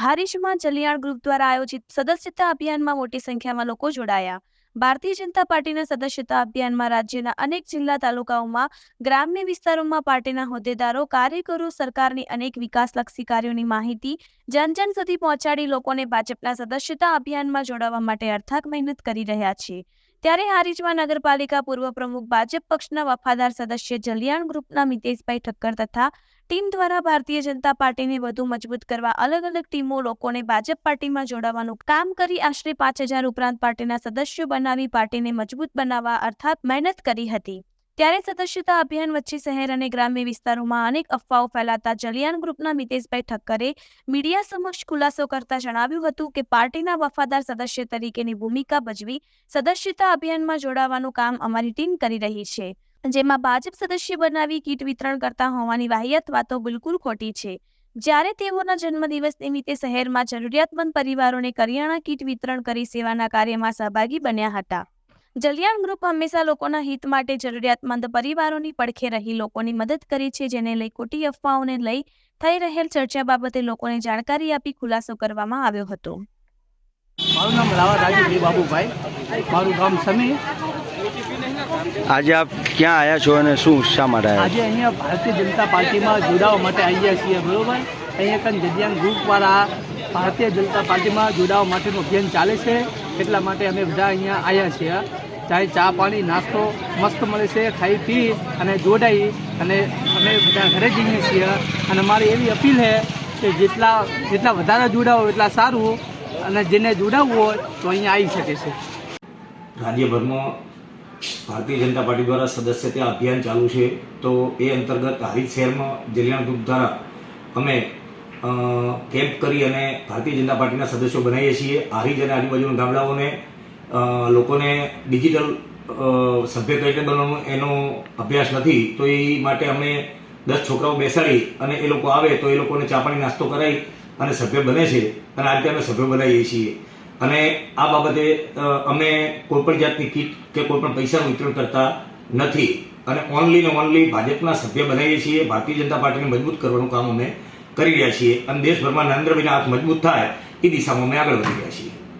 હારીજમાં Jaliyan group દ્વારા આયોજિત સદસ્યતા અભિયાનમાં મોટી સંખ્યામાં લોકો જોડાયા. ભારતીય જનતા પાર્ટીના સદસ્યતા અભિયાનમાં રાજ્યના અનેક જિલ્લા તાલુકાઓમાં, ગ્રામ્ય વિસ્તારોમાં પાર્ટીના હોદ્દેદારો, કાર્યકરો, સરકારની અનેક વિકાસલક્ષી કાર્યોની માહિતી જન જન સુધી પહોંચાડી લોકોને ભાજપના સદસ્યતા અભિયાનમાં જોડાવા માટે અર્થાક મહેનત કરી રહ્યા છે ત્યારે હારીજમાં નગરપાલિકા પૂર્વ પ્રમુખ, ભાજપ પક્ષના વફાદાર સદસ્ય જલિયાણ ગ્રુપના મિતેશભાઈ ઠક્કર તથા ટીમ દ્વારા ભારતીય જનતા પાર્ટીને વધુ મજબૂત કરવા અલગ અલગ ટીમો લોકોને ભાજપ પાર્ટીમાં જોડાવાનું કામ કરી આશરે પાંચ હજાર ઉપરાંત પાર્ટીના સદસ્યો બનાવી પાર્ટીને મજબૂત બનાવવા અર્થાત મહેનત કરી હતી. ત્યારે સદસ્યતા અભિયાન વચ્ચે શહેર અને ગ્રામ્ય વિસ્તારોમાં અનેક અફવાઓ ફેલાતા જલિયાણ ગ્રુપના મિતેશભાઈ ઠક્કરે મીડિયા સમક્ષ ખુલાસો કરતા જણાવ્યું હતું કે પાર્ટીના વફાદાર સદસ્ય તરીકેની ભૂમિકા ભજવી સદસ્યતા અભિયાનમાં જોડાવાનું કામ અમારી ટીમ કરી રહી છે. જેમાં ભાજપ સદસ્ય બનાવી કીટ વિતરણ કરતા હોવાની વાહિયાત વાતો બિલકુલ ખોટી છે. જ્યારે તેઓના જન્મદિવસ નિમિત્તે શહેરમાં જરૂરિયાતમંદ પરિવારોને કરિયાણા કીટ વિતરણ કરી સેવાના કાર્યમાં સહભાગી બન્યા હતા. જલિયાણ ગ્રુપ હંમેશા લોકોના હિત માટે જરૂરિયાતમંદ પરિવારોની પડખે રહી લોકોની મદદ કરી છે જેને લઈ ખોટી અફવાઓને લઈ થઈ રહેલ ચર્ચા બાબતે લોકોને જાણકારી આપી ખુલાસો કરવામાં આવ્યો હતો. મારું નામ લાવા રાજુભાઈ બાબુભાઈ. મારું ગામ સમી આજે આપ ક્યાં આવ્યા છો અને શું શા માટે આવ્યા આજે અહીંયા ભારતીય જનતા પાર્ટીમાં જોડાવા માટે આવ્યા છીએ બરોબર? અહીંયા કાન જદિયાન ગ્રુપવાળા ભારતીય જનતા પાર્ટીમાં જોડાવા માટેનું અભિયાન ચાલે છે એટલા માટે અમે બધા અહીંયા આવ્યા છીએ. ચાહે ચા, પાણી, નાસ્તો મસ્ત મળે છે, ખાઈ, પી અને જોડાઈ અને અમે બધા ઘરે જઈએ છીએ. અને મારી એવી અપીલ છે કે જેટલા જેટલા વધારે જોડાવો એટલા સારું. અને જેને જોડાવવું હોય તો અહીંયા આવી શકે છે. રાજ્યભરમાં ભારતીય જનતા પાર્ટી દ્વારા સદસ્યતા અભિયાન ચાલુ છે. તો એ અંતર્ગત હારીજ શહેરમાં જલિયાણ ગ્રુપ દ્વારા અમે કેમ્પ કરી અને ભારતીય જનતા પાર્ટીના સદસ્યો બનાવીએ છીએ. હારીજ અને આજુબાજુના ગામડાઓને લોકોને ડિજિટલ સભ્ય તરીકે બનવાનો એનો અભ્યાસ નથી, તો એ માટે અમે દસ છોકરાઓ બેસાડી અને એ લોકો આવે તો એ લોકોને ચા પાણી નાસ્તો કરાવી અને સભ્ય બને છે. અને આ રીતે અમે સભ્ય બનાવીએ છીએ. અને આ બાબતે અમે કોઈપણ જાતની કીટ કે કોઈપણ પૈસાનું વિતરણ કરતા નથી. અને ઓનલી ને ઓનલી ભાજપના સભ્ય બનાવીએ છીએ. ભારતીય જનતા પાર્ટીને મજબૂત કરવાનું કામ અમે કરી રહ્યા છીએ. અને દેશભરમાં નરેન્દ્રભાઈના હાથ મજબૂત થાય, એ દિશામાં અમે આગળ વધી રહ્યા છીએ.